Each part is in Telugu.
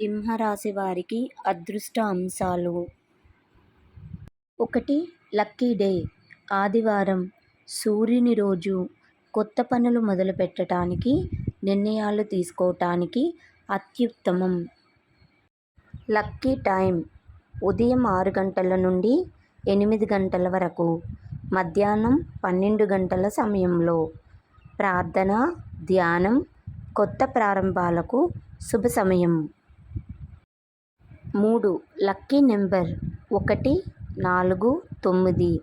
సింహరాశి వారికి అదృష్ట అంశాలు ఒకటి లక్కీ డే. ఆదివారం సూర్యుని రోజు కొత్త పనులు మొదలు పెట్టడానికి నిర్ణయాలు తీసుకోవటానికి అత్యుత్తమం. Lucky time. ఉదయం ఆరు గంటల నుండి ఎనిమిది గంటల వరకు. మధ్యాహ్నం పన్నెండు గంటల సమయంలో. ప్రార్థన ధ్యానం కొత్త ప్రారంభాలకు శుభ సమయం. మూడు. లక్కీ నెంబర్ ఒకటి నాలుగు తొమ్మిది.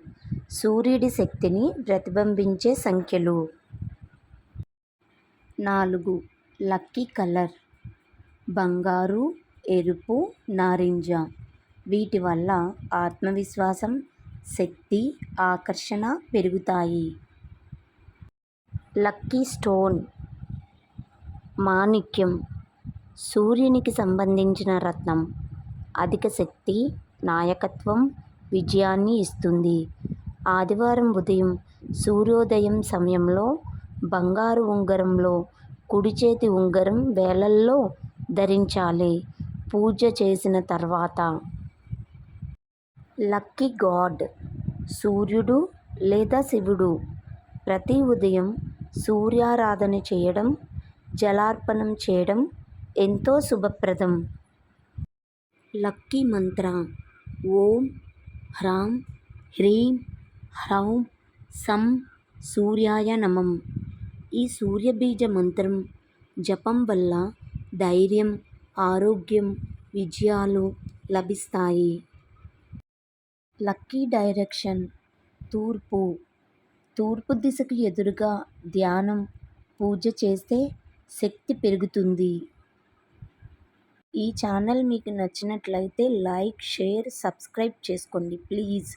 సూర్యుడి శక్తిని ప్రతిబింబించే సంఖ్యలు. నాలుగు. Lucky colour. బంగారు ఎరుపు నారింజ. వీటి వల్ల ఆత్మవిశ్వాసం శక్తి ఆకర్షణ పెరుగుతాయి. Lucky stone. మాణిక్యం. సూర్యునికి సంబంధించిన రత్నం. అధిక శక్తి నాయకత్వం విజయాన్ని ఇస్తుంది. ఆదివారం ఉదయం సూర్యోదయం సమయంలో బంగారు ఉంగరంలో కుడి చేతి ఉంగరం వేలల్లో ధరించాలి. పూజ చేసిన తర్వాత లక్కీ గాడ్ సూర్యుడు లేదా శివుడు ప్రతి ఉదయం సూర్యారాధన చేయడం జలార్పణం చేయడం ఎంతో శుభప్రదం. లక్కీ మంత్ర. ఓం హ్రాం హ్రీం హ్రౌం సం సూర్యాయ నమం. ఈ సూర్యబీజ మంత్రం జపం వల్ల ధైర్యం ఆరోగ్యం విజయాలు లభిస్తాయి. లక్కీ డైరెక్షన్ తూర్పు. తూర్పు దిశకు ఎదురుగా ధ్యానం పూజ చేస్తే శక్తి పెరుగుతుంది. ఈ ఛానల్ మీకు నచ్చినట్లయితే లైక్ షేర్ సబ్స్క్రైబ్ చేసుకోండి ప్లీజ్.